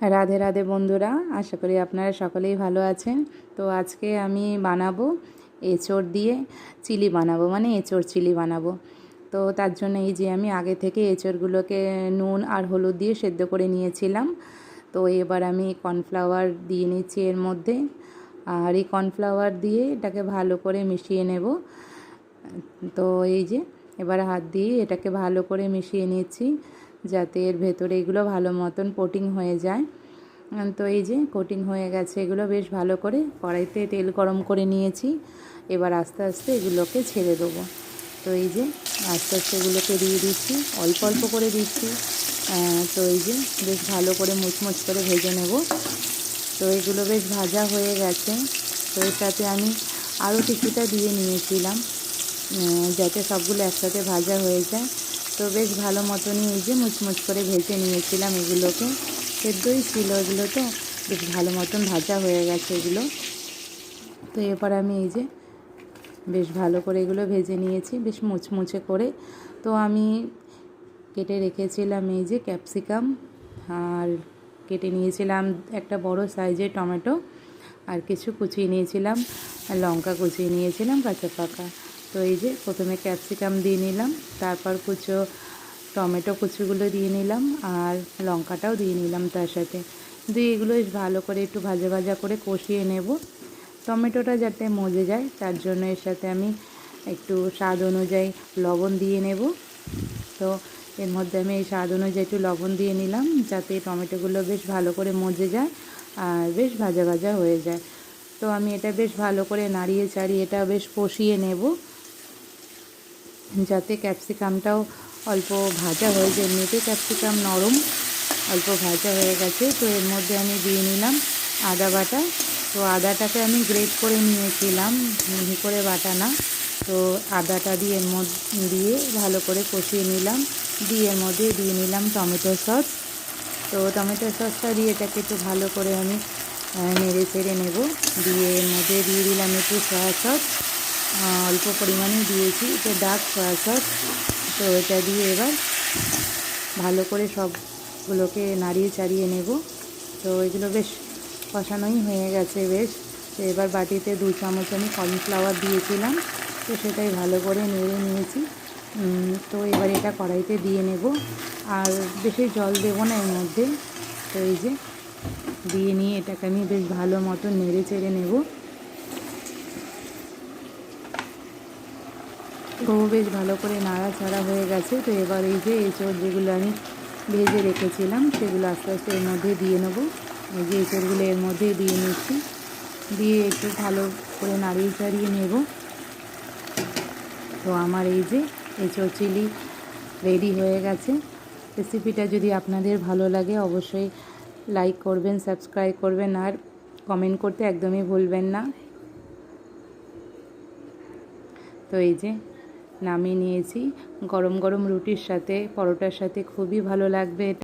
রাধে রাধে বন্ধুরা, আশা করি আপনারা সকলেই ভালো আছেন। তো আজকে আমি বানাবো এঁচড় দিয়ে চিলি বানাবো মানে এঁচড় চিলি বানাবো। তো তার জন্য এই যে আমি আগে থেকে এঁচড়গুলোকে নুন আর হলুদ দিয়ে সেদ্ধ করে নিয়েছিলাম। তো এবার আমি কর্নফ্লাওয়ার দিয়ে নিচ্ছি এর মধ্যে। আর এই কর্নফ্লাওয়ার দিয়ে এটাকে ভালো করে মিশিয়ে নেব। তো এই যে, এবার হাত দিয়ে এটাকে ভালো করে মিশিয়ে নিচ্ছি। যাতে এর ভেতরে এগুলো ভালো মতন কোটিং হয়ে যায়। তো এই যে কোটিং হয়ে গেছে, এগুলো বেশ ভালো করে কড়াইতে তেল গরম করে নিয়েছি। এবার আস্তে আস্তে এগুলোকে ছেড়ে দেবো। তো এই যে আস্তে আস্তে এগুলোকে দিয়ে দিচ্ছি, অল্প অল্প করে দিচ্ছি। তো এই যে বেশ ভালো করে মুচমুচ করে ভেজে নেব। তো এগুলো বেশ ভাজা হয়ে গেছে। তো এর সাথে আমি আরও কিছুটা দিয়ে নিয়েছিলাম। যাতে সবগুলো একসাথে ভাজা হয়ে যায়। তো বেশ ভালো মতনই এই যে মুচমুচ করে ভেজে নিয়েছিলাম এগুলোকে। সেদ্ধই ছিল এগুলো তো, বেশ ভালো মতন ভাজা হয়ে গেছে এগুলো। তো এরপর আমি এই যে বেশ ভালো করে এগুলো ভেজে নিয়েছি, বেশ মুচমুচে করে। তো আমি কেটে রেখেছিলাম এই যে ক্যাপসিকাম আর কেটে নিয়েছিলাম একটা বড় সাইজের টমেটো আর কিছু কুচিয়ে নিয়েছিলাম লঙ্কা কুচিয়ে নিয়েছিলাম কাঁচা পাকা তো এই যে প্রথমে ক্যাপসিকাম দিয়ে নিলাম, তারপর কুচো, টমেটো কুচিগুলো দিয়ে নিলাম আর লঙ্কাটাও দিয়ে নিলাম তার সাথে। দিয়ে এগুলো বেশ ভালো করে একটু ভাজা ভাজা করে কষিয়ে নেব। টমেটোটা যাতে মজে যায়, তার জন্য এর সাথে আমি একটু স্বাদ অনুযায়ী লবণ দিয়ে নেব। তো এর মধ্যে আমি এই স্বাদ অনুযায়ী একটু লবণ দিয়ে নিলাম যাতে টমেটোগুলো বেশ ভালো করে মজে যায় আর বেশ ভাজা ভাজা হয়ে যায়। তো আমি এটা বেশ ভালো করে নাড়িয়ে চাড়িয়ে এটা বেশ কষিয়ে নেব। ক্যাপসিকামটাও অল্প ভাজা হয়ে যায়। এমনিতে ক্যাপসিকাম নরম, অল্প ভাজা হয়ে গেছে। তো এর মধ্যে আমি দিয়ে নিলাম আদা বাটা। তো আদাটাকে আমি গ্রেট করে নিয়েছিলাম, মিহি করে বাটা না। তো আদাটা দিয়ে দিয়ে ভালো করে কষিয়ে নিলাম। দিয়ে এর মধ্যে দিয়ে নিলাম টমেটো সস। তো টমেটো সসটা দিয়ে এটাকে একটু ভালো করে আমি নেড়ে চেড়ে নেব। দিয়ে এর মধ্যে দিয়ে দিলাম একটু সয়া সস। অল্প পরিমাণে দিয়েছি। এটা ডার্ক সয়া সস তো এটা দিয়ে এবার ভালো করে সবগুলোকে নাড়িয়ে চাড়িয়ে নেব। তো এগুলো বেশ কষানোই হয়ে গেছে বেশ। তো এবার বাটিতে দু চামচ আমি কর্নফ্লাওয়ার দিয়েছিলাম। তো সেটাই ভালো করে নেড়ে নিয়েছি। তো এবার এটা কড়াইতে দিয়ে নেব। আর বেশি জল দেবো না এর মধ্যে। তো এই যে দিয়ে নিয়ে এটাকে আমি বেশ ভালো মতো নেড়ে চেড়ে নেব। তো বেশ ভালো করে নাড়াচাড়া হয়ে গেছে। তো এবার এই যে এঁচড় যেগুলো আমি ভেজে রেখেছিলাম, সেগুলো আস্তে আস্তে এর মধ্যে দিয়ে নেব। এই যে এঁচড়গুলো এর মধ্যে দিয়ে নিচ্ছি। দিয়ে একটু ভালো করে নাড়িয়ে চাড়িয়ে নেব। তো আমার এই যে এঁচড় চিলি রেডি হয়ে গেছে। রেসিপিটা যদি আপনাদের ভালো লাগে, অবশ্যই লাইক করবেন, সাবস্ক্রাইব করবেন, আর কমেন্ট করতে একদমই ভুলবেন না। তো এই যে নামিয়ে নিয়েছি। গরম গরম রুটির সাথে পরোটার সাথে খুবই ভালো লাগবে।